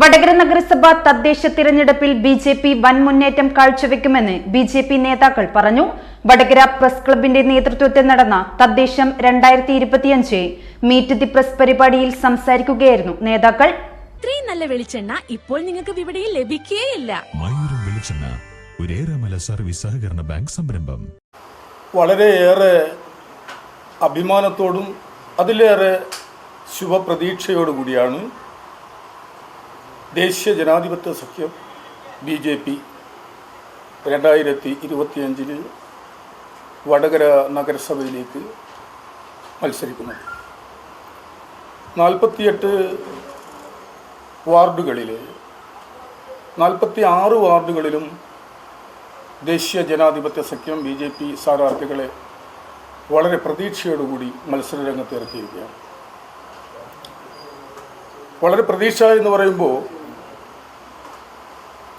വടകര നഗരസഭ തദ്ദേശ തിരഞ്ഞെടുപ്പിൽ ബി ജെ പി വൻ മുന്നേറ്റം കാഴ്ചവെക്കുമെന്ന് ബി ജെ പി നേതാക്കൾ പറഞ്ഞു. വടകര പ്രസ് ക്ലബിന്റെ നേതൃത്വത്തിൽ നടന്ന തദ്ദേശം രണ്ടായിരത്തി ഇരുപത്തിയഞ്ച് മീറ്റ് ദി പ്രസ് പരിപാടിയിൽ സംസാരിക്കുകയായിരുന്നു നേതാക്കൾ. ഇത്രയും നല്ല വെളിച്ചെണ്ണ ഇപ്പോൾ നിങ്ങൾക്ക് വിപണിയിൽ ലഭിക്കുകയില്ല വെളിച്ചെണ്ണ ഒരേറെമല സർവീസ് സഹകരണ ബാങ്ക് സംരംഭം. വളരെയേറെ അഭിമാനത്തോടും അതിലേറെ ശുഭപ്രതീക്ഷയോടുകൂടിയാണ് ദേശീയ ജനാധിപത്യ സഖ്യം ബി ജെ പി രണ്ടായിരത്തി ഇരുപത്തിയഞ്ചിൽ വടകര നഗരസഭയിലേക്ക് മത്സരിക്കുന്നത്. നാൽപ്പത്തിയെട്ട് വാർഡുകളിൽ നാൽപ്പത്തി ആറ് വാർഡുകളിലും ദേശീയ ജനാധിപത്യ സഖ്യം ബി ജെ പി സ്ഥാനാർത്ഥികളെ വളരെ പ്രതീക്ഷയോടുകൂടി മത്സര രംഗത്ത് ഇറക്കിയിരിക്കുകയാണ്. വളരെ പ്രതീക്ഷ എന്ന് പറയുമ്പോൾ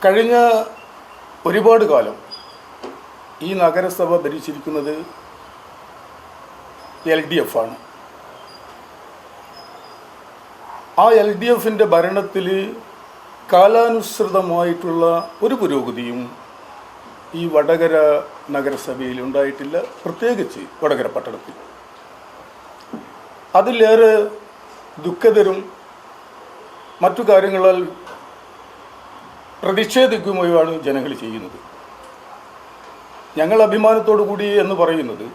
കഴിഞ്ഞ ഒരുപാട് കാലം ഈ നഗരസഭ ഭരിച്ചിരിക്കുന്നത് എൽ ഡി എഫ് ആണ്. ആ എൽ ഡി എഫിന്റെ ഭരണത്തിൽ കാലാനുസൃതമായിട്ടുള്ള ഒരു പുരോഗതിയും ഈ വടകര നഗരസഭയിൽ ഉണ്ടായിട്ടില്ല പ്രത്യേകിച്ച് വടകര പട്ടണത്തിൽ. അതിലേറെ ദുഃഖതരും മറ്റു കാര്യങ്ങളാൽ പ്രതിഷേധിക്കുകയുമാണ് ജനങ്ങൾ ചെയ്യുന്നത്. ഞങ്ങൾ അഭിമാനത്തോടു കൂടി എന്ന് പറയുന്നത്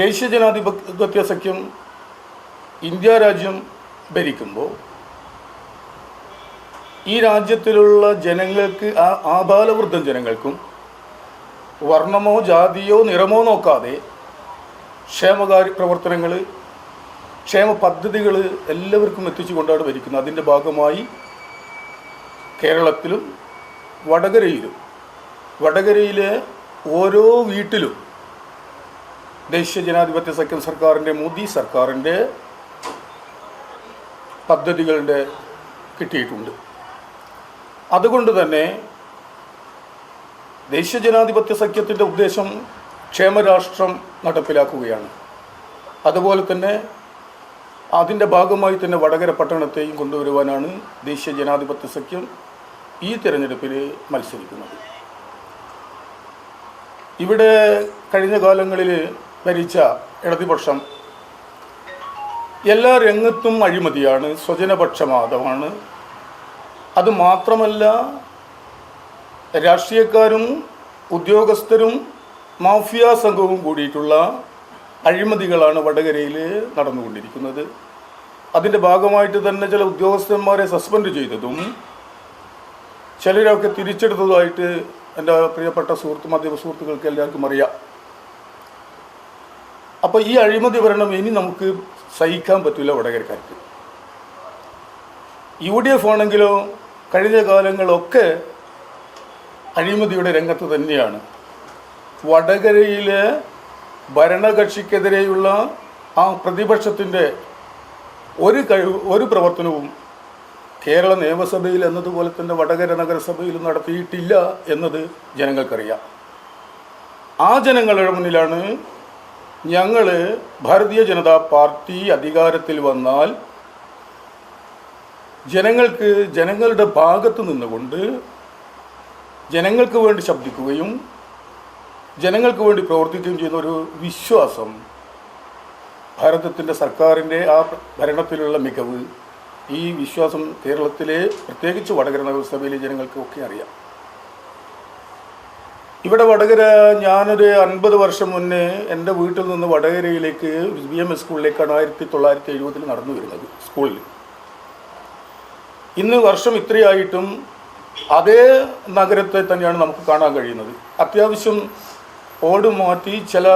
ദേശീയ ജനാധിപത്യ സഖ്യം ഇന്ത്യ രാജ്യം ഭരിക്കുമ്പോൾ ഈ രാജ്യത്തിലുള്ള ജനങ്ങൾക്ക് ആ ആബാലവൃദ്ധം ജനങ്ങൾക്കും വർണമോ ജാതിയോ നിറമോ നോക്കാതെ ക്ഷേമകാര്യ പ്രവർത്തനങ്ങൾ ക്ഷേമ പദ്ധതികൾ എല്ലാവർക്കും എത്തിച്ചു കൊണ്ടാണ് ഭരിക്കുന്നത്. അതിന്റെ ഭാഗമായി കേരളത്തിലും വടകരയിലും. വടകരയിലെ ഓരോ വീട്ടിലും ദേശീയ ജനാധിപത്യ സഖ്യം സർക്കാരിന്റെ മോദി സർക്കാരിന്റെ പദ്ധതികളുടെ കിട്ടിയിട്ടുണ്ട്. അതുകൊണ്ട് തന്നെ ദേശീയ ജനാധിപത്യ സഖ്യത്തിന്റെ ഉദ്ദേശം ക്ഷേമരാഷ്ട്രം നടപ്പിലാക്കുകയാണ്. അതുപോലെ തന്നെ അതിന്റെ ഭാഗമായി തന്നെ വടകര പട്ടണത്തെയും കൊണ്ടുവരുവാനാണ് ദേശീയ ജനാധിപത്യ സഖ്യം ഈ തിരഞ്ഞെടുപ്പിൽ മത്സരിക്കുന്നത്. ഇവിടെ കഴിഞ്ഞ കാലങ്ങളിൽ ഭരിച്ച ഇടതുപക്ഷം എല്ലാ രംഗത്തും അഴിമതിയാണ് സ്വജനപക്ഷപാതമാണ്. അത് മാത്രമല്ല രാഷ്ട്രീയക്കാരും ഉദ്യോഗസ്ഥരും മാഫിയ സംഘവും കൂടിയിട്ടുള്ള അഴിമതികളാണ് വടകരയിൽ നടന്നുകൊണ്ടിരിക്കുന്നത്. അതിന്റെ ഭാഗമായിട്ട് തന്നെ ചില ഉദ്യോഗസ്ഥന്മാരെ സസ്പെൻഡ് ചെയ്തതും ചിലരൊക്കെ തിരിച്ചെടുത്തതുമായിട്ട് എന്റെ പ്രിയപ്പെട്ട സുഹൃത്ത് മാധ്യമ സുഹൃത്തുക്കൾക്ക് എല്ലാവർക്കും അറിയാം. അപ്പോൾ ഈ അഴിമതി ഭരണം ഇനി നമുക്ക് സഹിക്കാൻ പറ്റില്ല വടകരക്കാർക്ക്. യു ഡി എഫ് ആണെങ്കിലോ കഴിഞ്ഞ കാലങ്ങളൊക്കെ അഴിമതിയുടെ രംഗത്ത് തന്നെയാണ്. വടകരയിലെ ഭരണകക്ഷിക്കെതിരെയുള്ള ആ പ്രതിപക്ഷത്തിന്റെ ഒരു കഴിവ് ഒരു പ്രവർത്തനവും കേരള നിയമസഭയിൽ എന്നതുപോലെ തന്നെ വടകര നഗരസഭയിലും നടത്തിയിട്ടില്ല എന്നത് ജനങ്ങൾക്കറിയാം. ആ ജനങ്ങളുടെ മുന്നിലാണ് ഞങ്ങൾ ഭാരതീയ ജനതാ പാർട്ടി അധികാരത്തിൽ വന്നാൽ ജനങ്ങൾക്ക് ജനങ്ങളുടെ ഭാഗത്ത് നിന്നുകൊണ്ട് ജനങ്ങൾക്ക് വേണ്ടി ശബ്ദിക്കുകയും ജനങ്ങൾക്ക് വേണ്ടി പ്രവർത്തിക്കുകയും ചെയ്യുന്ന ഒരു വിശ്വാസം ഭാരതത്തിന്റെ സർക്കാരിന്റെ ആ ഭരണത്തിലുള്ള മികവ് ഈ വിശ്വാസം കേരളത്തിലെ പ്രത്യേകിച്ച് വടകര നഗരസഭയിലെ ജനങ്ങൾക്കൊക്കെ അറിയാം. ഇവിടെ വടകര ഞാനൊരു അൻപത് വർഷം മുന്നേ എന്റെ വീട്ടിൽ നിന്ന് വടകരയിലേക്ക് ബി എം എസ് സ്കൂളിലേക്കാണ് ആയിരത്തി തൊള്ളായിരത്തി എഴുപതിൽ നടന്നു വരുന്നത് സ്കൂളിൽ. ഇന്ന് വർഷം ഇത്രയായിട്ടും അതേ നഗരത്തെ തന്നെയാണ് നമുക്ക് കാണാൻ കഴിയുന്നത്. അത്യാവശ്യം ഓട് മാറ്റി ചില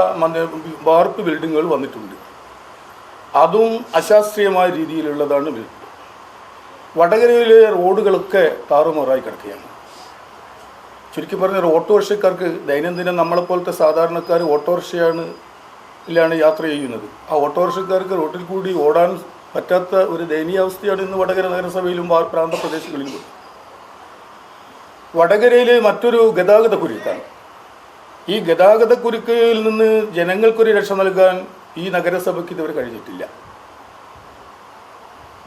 വാർപ്പ് ബിൽഡിങ്ങുകൾ വന്നിട്ടുണ്ട്. അതും അശാസ്ത്രീയമായ രീതിയിലുള്ളതാണ് വടകരയിലെ റോഡുകളൊക്കെ താറുമാറായി കിടക്കുകയാണ്. ചുരുക്കി പറഞ്ഞ ഓട്ടോറിക്ഷക്കാർക്ക് ദൈനംദിനം നമ്മളെപ്പോലത്തെ സാധാരണക്കാർ ഓട്ടോറിക്ഷയാണ് ിലാണ് യാത്ര ചെയ്യുന്നത്. ആ ഓട്ടോറിക്ഷക്കാർക്ക് റോട്ടിൽ കൂടി ഓടാൻ പറ്റാത്ത ഒരു ദയനീയാവസ്ഥയാണ് ഇന്ന് വടകര നഗരസഭയിലും പ്രാന്തപ്രദേശങ്ങളിലും. വടകരയിലെ മറ്റൊരു ഗതാഗത കുരുക്കാണ്. ഈ ഗതാഗത കുരുക്കിൽ നിന്ന് ജനങ്ങൾക്കൊരു രക്ഷ നൽകാൻ ഈ നഗരസഭയ്ക്ക് ഇതുവരെ കഴിഞ്ഞിട്ടില്ല.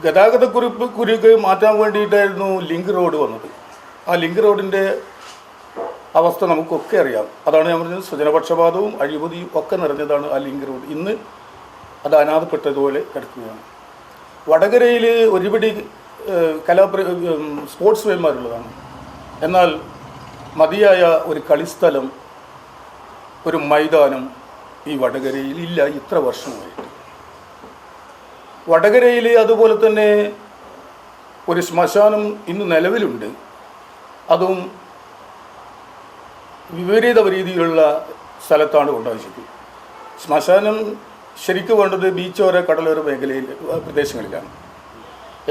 ഗതാഗതക്കുറിപ്പ് കുരുക്ക് മാറ്റാൻ വേണ്ടിയിട്ടായിരുന്നു ലിങ്ക് റോഡ് വന്നത്. ആ ലിങ്ക് റോഡിന്റെ അവസ്ഥ നമുക്കൊക്കെ അറിയാം. അതാണ് ഞാൻ പറഞ്ഞത്. സ്വജനപക്ഷപാതവും അഴിമതിയും ഒക്കെ നിറഞ്ഞതാണ് ആ ലിങ്ക് റോഡ്. ഇന്ന് അത് അനാഥപ്പെട്ടതുപോലെ കിടക്കുകയാണ്. വടകരയിൽ ഒരുപിടി കലാപ്ര സ്പോർട്സ് മേന്മാരുള്ളതാണ്. എന്നാൽ മതിയായ ഒരു കളിസ്ഥലം ഒരു മൈതാനം ഈ വടകരയിൽ ഇല്ല. ഇത്ര വർഷമായിട്ട്. വടകരയിൽ അതുപോലെ തന്നെ ഒരു ശ്മശാനം ഇന്ന് നിലവിലുണ്ട്. അതും വിപരീത രീതിയിലുള്ള സ്ഥലത്താണ് കൊണ്ടുവച്ചത് ശ്മശാനം ശരിക്കും വേണ്ടത് ബീച്ചോര കടലോര മേഖലയിൽ പ്രദേശങ്ങളിലാണ്.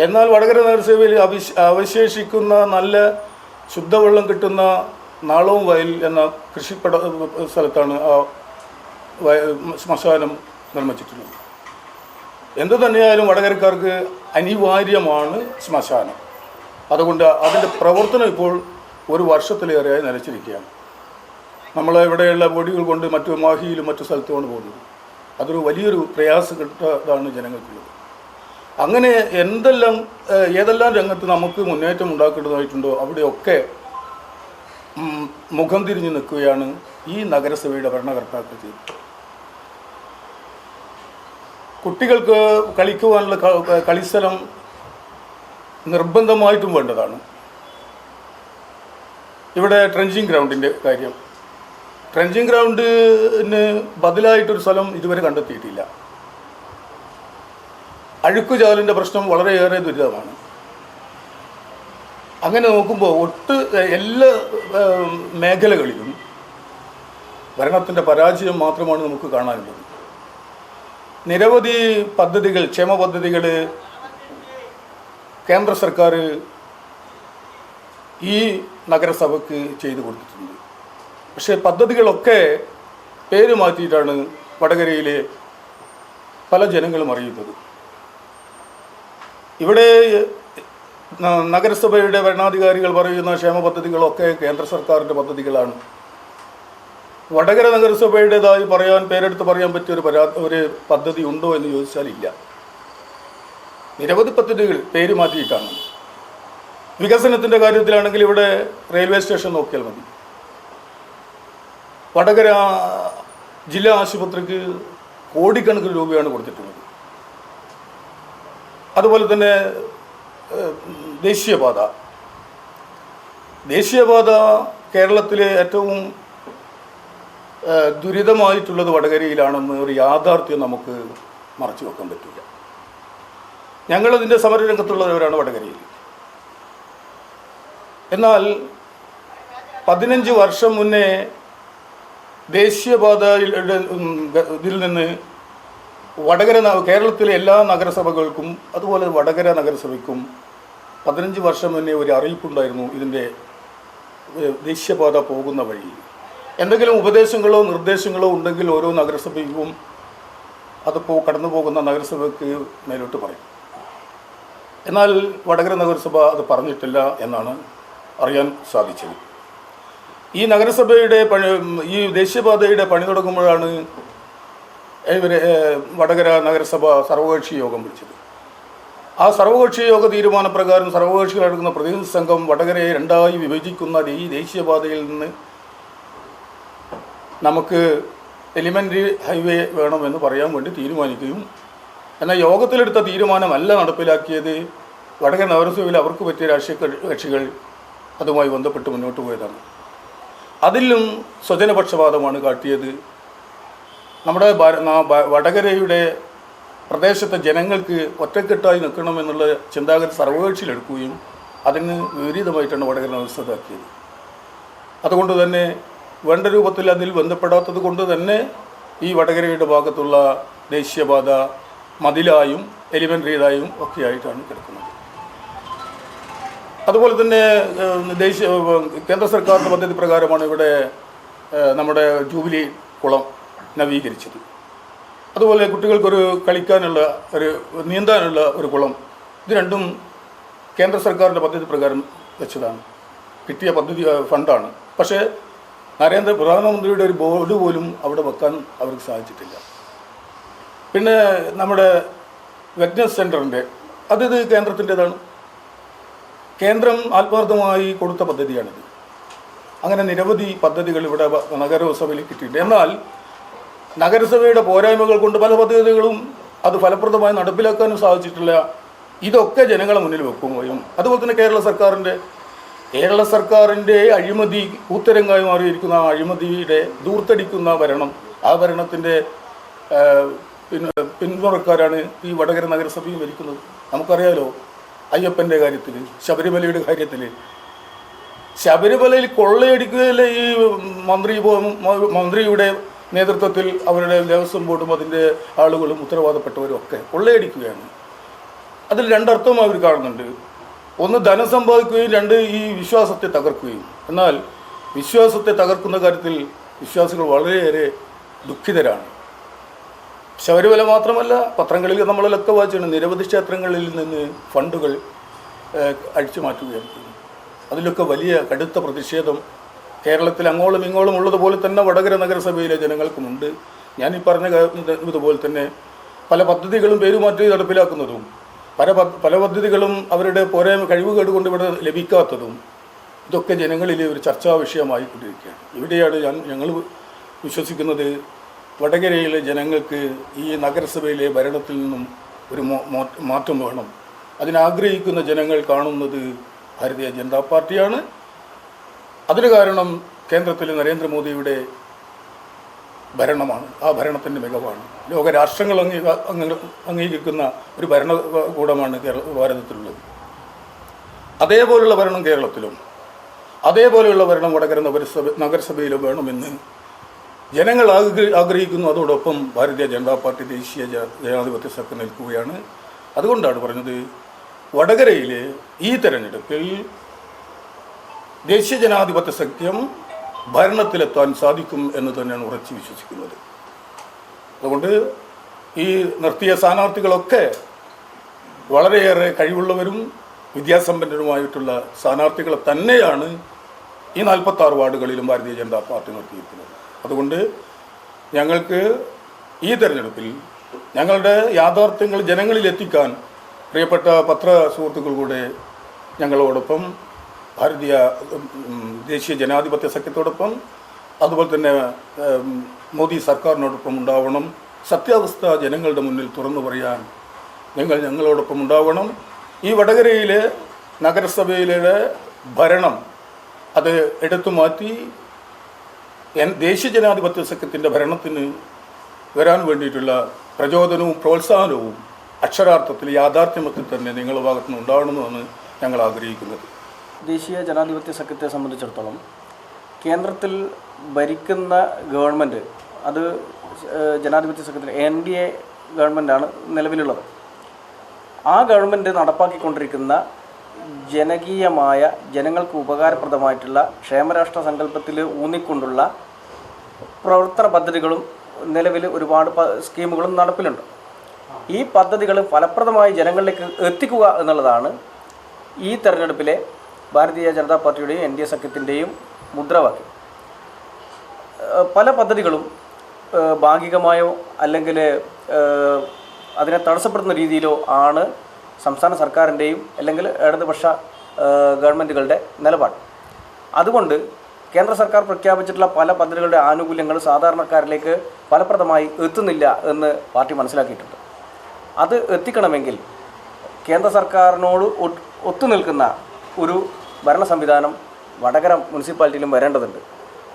എന്നാൽ വടകര നഗരസഭയിൽ അവിശ അവശേഷിക്കുന്ന നല്ല ശുദ്ധവെള്ളം കിട്ടുന്ന നാളവും വയൽ എന്ന കൃഷിപ്പട സ്ഥലത്താണ് ആ ശ്മശാനം നിർമ്മിച്ചിട്ടുള്ളത്. എന്തു തന്നെയായാലും വടകരക്കാർക്ക് അനിവാര്യമാണ് ശ്മശാനം. അതുകൊണ്ട് അതിന്റെ പ്രവർത്തനം ഇപ്പോൾ ഒരു വർഷത്തിലേറെയായി നിലച്ചിരിക്കുകയാണ് നമ്മൾ ഇവിടെയുള്ള ബോഡികൾ കൊണ്ട് മറ്റു മാഹിയിലും മറ്റു സ്ഥലത്തുമാണ് പോകുന്നത്. അതൊരു വലിയൊരു പ്രയാസപ്പെട്ടതാണ് ജനങ്ങൾക്കുള്ളത്. അങ്ങനെ എന്തെല്ലാം ഏതെല്ലാം രംഗത്ത് നമുക്ക് മുന്നേറ്റം ഉണ്ടാക്കേണ്ടതായിട്ടുണ്ടോ അവിടെയൊക്കെ മുഖം തിരിഞ്ഞു നിൽക്കുകയാണ് ഈ നഗരസഭയുടെ ഭരണകർത്താക്കൾ ചെയ്തത്. കുട്ടികൾക്ക് കളിക്കുവാനുള്ള കളിസ്ഥലം നിർബന്ധമായിട്ടും വേണ്ടതാണ്. ഇവിടെ ട്രെഞ്ചിങ് ഗ്രൗണ്ടിന്റെ കാര്യം. ട്രെഞ്ചിങ് ഗ്രൗണ്ടിന് ബദലായിട്ടൊരു സ്ഥലം ഇതുവരെ കണ്ടെത്തിയിട്ടില്ല. അഴുക്കുചാലിന്റെ പ്രശ്നം വളരെയേറെ ദുരിതമാണ്. അങ്ങനെ നോക്കുമ്പോൾ ഒട്ട് എല്ലാ മേഖലകളിലും ഭരണത്തിന്റെ പരാജയം മാത്രമാണ് നമുക്ക് കാണാനുള്ളത്. നിരവധി പദ്ധതികൾ ക്ഷേമ പദ്ധതികൾ കേന്ദ്ര സർക്കാർ ഈ നഗരസഭയ്ക്ക് ചെയ്തു കൊടുത്തിട്ടുണ്ട്. പക്ഷേ പദ്ധതികളൊക്കെ പേര് മാറ്റിയിട്ടാണ് വടകരയിലെ പല ജനങ്ങളും അറിയുന്നത്. ഇവിടെ നഗരസഭയുടെ ഭരണാധികാരികൾ പറയുന്ന ക്ഷേമ പദ്ധതികളൊക്കെ കേന്ദ്ര സർക്കാരിന്റെ പദ്ധതികളാണ്. വടകര നഗരസഭയുടേതായി പറയാൻ പേരെടുത്ത് പറയാൻ പറ്റിയ ഒരു പരാ ഒരു പദ്ധതി ഉണ്ടോ എന്ന് ചോദിച്ചാൽ ഇല്ല. നിരവധി പദ്ധതികൾ പേര് മാറ്റിയിട്ടാണ്. വികസനത്തിന്റെ കാര്യത്തിലാണെങ്കിൽ ഇവിടെ റെയിൽവേ സ്റ്റേഷൻ നോക്കിയാൽ മതി. വടകര ജില്ലാ ആശുപത്രിക്ക് കോടിക്കണക്കിന് രൂപയാണ് കൊടുത്തിട്ടുള്ളത്. അതുപോലെ തന്നെ ദേശീയപാത. ദേശീയപാത കേരളത്തിലെ ഏറ്റവും ദുരിതമായിട്ടുള്ളത് വടകരയിലാണെന്ന് ഒരു യാഥാർത്ഥ്യം നമുക്ക് മറച്ചു വെക്കാൻ പറ്റില്ല. ഞങ്ങളതിന്റെ സമരരംഗത്തുള്ളവരാണ് വടകരയിൽ. എന്നാൽ പതിനഞ്ച് വർഷം മുന്നേ ദേശീയപാതയിൽ ഇതിൽ നിന്ന് വടകര കേരളത്തിലെ എല്ലാ നഗരസഭകൾക്കും അതുപോലെ വടകര നഗരസഭയ്ക്കും പതിനഞ്ച് വർഷം മുന്നേ ഒരു അറിയിപ്പുണ്ടായിരുന്നു ഇതിന്റെ ദേശീയപാത പോകുന്ന വഴി. എന്തെങ്കിലും ഉപദേശങ്ങളോ നിർദ്ദേശങ്ങളോ ഉണ്ടെങ്കിൽ ഓരോ നഗരസഭയ്ക്കും അതിപ്പോൾ കടന്നു പോകുന്ന നഗരസഭയ്ക്ക് മേലോട്ട് പറയും. എന്നാൽ വടകര നഗരസഭ അത് പറഞ്ഞിട്ടില്ല എന്നാണ് അറിയാൻ സാധിച്ചത്. ഈ നഗരസഭയുടെ പണി ഈ ദേശീയപാതയുടെ പണി തുടങ്ങുമ്പോഴാണ് ഇവരെ വടകര നഗരസഭ സർവകക്ഷി യോഗം വിളിച്ചത്. ആ സർവകക്ഷി യോഗ തീരുമാനപ്രകാരം സർവകക്ഷികൾ എടുക്കുന്ന പ്രതിനിധി സംഘം വടകരയെ രണ്ടായി വിഭജിക്കുന്ന ഈ ദേശീയപാതയിൽ നിന്ന് നമുക്ക് എലിമെന്ററി ഹൈവേ വേണമെന്ന് പറയാൻ വേണ്ടി തീരുമാനിക്കുകയും എന്നാൽ യോഗത്തിലെടുത്ത തീരുമാനമല്ല നടപ്പിലാക്കിയത്. വടകര നഗരസഭയിൽ അവർക്ക് പറ്റിയ രാഷ്ട്രീയ കക്ഷി- കക്ഷികൾ അതുമായി ബന്ധപ്പെട്ട് മുന്നോട്ട് പോയതാണ്. അതിലും സ്വജനപക്ഷപാതമാണ് കാട്ടിയത്. നമ്മുടെ വടകരയുടെ പ്രദേശത്തെ ജനങ്ങൾക്ക് ഒറ്റക്കെട്ടായി നിൽക്കണമെന്നുള്ള ചിന്താഗതി സർവകക്ഷിയിലെടുക്കുകയും അതിന് വിപരീതമായിട്ടാണ് വടകര നഗരസഭയാക്കിയത് അതുകൊണ്ട് തന്നെ വേണ്ട രൂപത്തിൽ അതിൽ ബന്ധപ്പെടാത്തത് കൊണ്ട് തന്നെ ഈ വടകരയുടെ ഭാഗത്തുള്ള ദേശീയപാത മതിലായും എലിമെന്ററിയതായും ഒക്കെ ആയിട്ടാണ് കിടക്കുന്നത്. അതുപോലെ തന്നെ ദേശീയ കേന്ദ്ര സർക്കാരിന്റെ പദ്ധതി പ്രകാരമാണ് ഇവിടെ നമ്മുടെ ജൂബിലി കുളം നവീകരിച്ചത്. അതുപോലെ കുട്ടികൾക്കൊരു കളിക്കാനുള്ള ഒരു നീന്താനുള്ള ഒരു കുളം ഇത് രണ്ടും കേന്ദ്ര സർക്കാരിന്റെ പദ്ധതി പ്രകാരം വെച്ചതാണ്. കിട്ടിയ പദ്ധതി ഫണ്ടാണ്. പക്ഷേ നരേന്ദ്ര പ്രധാനമന്ത്രിയുടെ ഒരു ബോർഡ് പോലും അവിടെ വെക്കാൻ അവർക്ക് സാധിച്ചിട്ടില്ല. പിന്നെ നമ്മുടെ വെറ്റ്നസ് സെന്ററിന്റെ അത് ഇത് കേന്ദ്രത്തിന്റെതാണ്? കേന്ദ്രം ആത്മാർത്ഥമായി കൊടുത്ത പദ്ധതിയാണിത്. അങ്ങനെ നിരവധി പദ്ധതികൾ ഇവിടെ നഗരസഭയിൽ കിട്ടിയിട്ടുണ്ട്. എന്നാൽ നഗരസഭയുടെ പോരായ്മകൾ കൊണ്ട് പല പദ്ധതികളും അത് ഫലപ്രദമായി നടപ്പിലാക്കാനും സാധിച്ചിട്ടില്ല. ഇതൊക്കെ ജനങ്ങളെ മുന്നിൽ വെക്കുകയും അതുപോലെ തന്നെ കേരള സർക്കാരിന്റെ കേരള സർക്കാരിന്റെ അഴിമതി കൂത്തരങ്ങായി മാറിയിരിക്കുന്ന അഴിമതിയുടെ ദൂർത്തടിക്കുന്ന ഭരണം ആ ഭരണത്തിന്റെ പിന്നെ പിന്മുറക്കാരാണ് ഈ വടകര നഗരസഭയും ഭരിക്കുന്നത്. നമുക്കറിയാലോ അയ്യപ്പന്റെ കാര്യത്തിൽ ശബരിമലയുടെ കാര്യത്തിൽ ശബരിമലയിൽ കൊള്ളയടിക്കുകയല്ലേ ഈ മന്ത്രി മന്ത്രിയുടെ നേതൃത്വത്തിൽ അവരുടെ ദേവസ്വം ബോർഡും അതിന്റെ ആളുകളും ഉത്തരവാദപ്പെട്ടവരും ഒക്കെ കൊള്ളയടിക്കുകയാണ്. അതിൽ രണ്ടർത്ഥം അവർ കാണുന്നുണ്ട്. ഒന്ന് ധനം സമ്പാദിക്കുകയും രണ്ട് ഈ വിശ്വാസത്തെ തകർക്കുകയും. എന്നാൽ വിശ്വാസത്തെ തകർക്കുന്ന കാര്യത്തിൽ വിശ്വാസികൾ വളരെയേറെ ദുഃഖിതരാണ്. ശബരിമല മാത്രമല്ല പത്രങ്ങളിൽ നമ്മളിലൊക്കെ വായിച്ചാണ് നിരവധി ക്ഷേത്രങ്ങളിൽ നിന്ന് ഫണ്ടുകൾ അഴിച്ചു മാറ്റുകയാണ്. അതിലൊക്കെ വലിയ കടുത്ത പ്രതിഷേധം കേരളത്തിൽ അങ്ങോളം ഇങ്ങോളം ഉള്ളതുപോലെ തന്നെ വടകര നഗരസഭയിലെ ജനങ്ങൾക്കുമുണ്ട്. ഞാൻ ഈ പറഞ്ഞ ഇതുപോലെ തന്നെ പല പദ്ധതികളും പേരുമാറ്റി നടപ്പിലാക്കുന്നതും പല പല പദ്ധതികളും അവരുടെ പോരായ്മ കഴിവുകേട് കേടുകൊണ്ട് ഇവിടെ ലഭിക്കാത്തതും ഇതൊക്കെ ജനങ്ങളിൽ ഒരു ചർച്ചാ വിഷയമായി കൊണ്ടിരിക്കുകയാണ്. ഇവിടെയാണ് ഞങ്ങൾ വിശ്വസിക്കുന്നത് വടകരയിലെ ജനങ്ങൾക്ക് ഈ നഗരസഭയിലെ ഭരണത്തിൽ നിന്നും ഒരു മാറ്റം വേണം. അതിനാഗ്രഹിക്കുന്ന ജനങ്ങൾ കാണുന്നത് ഭാരതീയ ജനതാ പാർട്ടിയാണ്. അതിന് കാരണം കേന്ദ്രത്തിൽ നരേന്ദ്രമോദിയുടെ ഭരണമാണ്. ആ ഭരണത്തിന്റെ മികവാണ്. ലോകരാഷ്ട്രങ്ങൾ അംഗീ അംഗീ- അംഗീകരിക്കുന്ന ഒരു ഭരണകൂടമാണ് കേരള ഭാരതത്തിലുള്ളത്. അതേപോലുള്ള ഭരണം കേരളത്തിലും അതേപോലെയുള്ള ഭരണം വടകര നഗരസഭ നഗരസഭയിലും വേണമെന്ന് ജനങ്ങൾ ആഗ്ര- ആഗ്രഹിക്കുന്നു. അതോടൊപ്പം ഭാരതീയ ജനതാ പാർട്ടി ദേശീയ ജനാധിപത്യ സഖ്യം നിൽക്കുകയാണ്. അതുകൊണ്ടാണ് പറഞ്ഞത് വടകരയിലെ ഈ തെരഞ്ഞെടുപ്പിൽ ദേശീയ ജനാധിപത്യ സഖ്യം ഭരണത്തിലെത്താൻ സാധിക്കും എന്ന് തന്നെയാണ് ഉറച്ചു വിശ്വസിക്കുന്നത്. അതുകൊണ്ട് ഈ നിർത്തിയ സ്ഥാനാർത്ഥികളൊക്കെ വളരെയേറെ കഴിവുള്ളവരും വിദ്യാസമ്പന്നരുമായിട്ടുള്ള സ്ഥാനാർത്ഥികളെ തന്നെയാണ് ഈ നാൽപ്പത്തി ആറ് വാർഡുകളിലും ഭാരതീയ ജനതാ പാർട്ടി നിർത്തിയിരിക്കുന്നത്. അതുകൊണ്ട് ഞങ്ങൾക്ക് ഈ തെരഞ്ഞെടുപ്പിൽ ഞങ്ങളുടെ യാഥാർത്ഥ്യങ്ങൾ ജനങ്ങളിൽ എത്തിക്കാൻ പ്രിയപ്പെട്ട പത്ര സുഹൃത്തുക്കൾ കൂടെ ഞങ്ങളോടൊപ്പം ഭാരതീയ ദേശീയ ജനാധിപത്യ സഖ്യത്തോടൊപ്പം അതുപോലെ തന്നെ മോദി സർക്കാരിനോടൊപ്പം ഉണ്ടാവണം. സത്യാവസ്ഥ ജനങ്ങളുടെ മുന്നിൽ തുറന്നു പറയാൻ നിങ്ങൾ ഞങ്ങളോടൊപ്പം ഉണ്ടാവണം. ഈ വടകരയിലെ നഗരസഭയിലെ ഭരണം അത് എടുത്തു മാറ്റി ദേശീയ ജനാധിപത്യ സഖ്യത്തിന്റെ ഭരണത്തിന് വരാൻ വേണ്ടിയിട്ടുള്ള പ്രചോദനവും പ്രോത്സാഹനവും അക്ഷരാർത്ഥത്തിൽ യാഥാർത്ഥ്യമത്തിൽ തന്നെ നിങ്ങളുടെ ഭാഗത്തുനിന്ന് ഉണ്ടാവണമെന്നാണ് ഞങ്ങൾ ആഗ്രഹിക്കുന്നത്. ദേശീയ ജനാധിപത്യ സഖ്യത്തെ സംബന്ധിച്ചിടത്തോളം കേന്ദ്രത്തിൽ ഭരിക്കുന്ന ഗവൺമെന്റ് അത് ജനാധിപത്യ സഖ്യത്തിൽ എൻ ഡി എ ഗവൺമെന്റാണ് നിലവിലുള്ളത്. ആ ഗവൺമെന്റ് നടപ്പാക്കിക്കൊണ്ടിരിക്കുന്ന ജനകീയമായ ജനങ്ങൾക്ക് ഉപകാരപ്രദമായിട്ടുള്ള ക്ഷേമരാഷ്ട്ര സങ്കല്പത്തിൽ ഊന്നിക്കൊണ്ടുള്ള പ്രവർത്തന പദ്ധതികളും നിലവിൽ ഒരുപാട് സ്കീമുകളും നടപ്പിലുണ്ട്. ഈ പദ്ധതികൾ ഫലപ്രദമായി ജനങ്ങളിലേക്ക് എത്തിക്കുക എന്നുള്ളതാണ് ഈ തെരഞ്ഞെടുപ്പിലെ ഭാരതീയ ജനതാ പാർട്ടിയുടെയും എൻ ഡി എ സഖ്യത്തിന്റെയും മുദ്രാവാക്യം. പല പദ്ധതികളും ഭാഗികമായോ അല്ലെങ്കിൽ അതിനെ തടസ്സപ്പെടുന്ന രീതിയിലോ ആണ് സംസ്ഥാന സർക്കാരിന്റെയും അല്ലെങ്കിൽ ഇടതുപക്ഷ ഗവൺമെന്റുകളുടെ നിലപാട്. അതുകൊണ്ട് കേന്ദ്ര സർക്കാർ പ്രഖ്യാപിച്ചിട്ടുള്ള പല പദ്ധതികളുടെ ആനുകൂല്യങ്ങൾ സാധാരണക്കാരിലേക്ക് ഫലപ്രദമായി എത്തുന്നില്ല എന്ന് പാർട്ടി മനസ്സിലാക്കിയിട്ടുണ്ട്. അത് എത്തിക്കണമെങ്കിൽ കേന്ദ്ര സർക്കാരിനോട് ഒത്തു ഒത്തുനിൽക്കുന്ന ഒരു ഭരണ സംവിധാനം വടകര മുനിസിപ്പാലിറ്റിയിലും വരേണ്ടതുണ്ട്.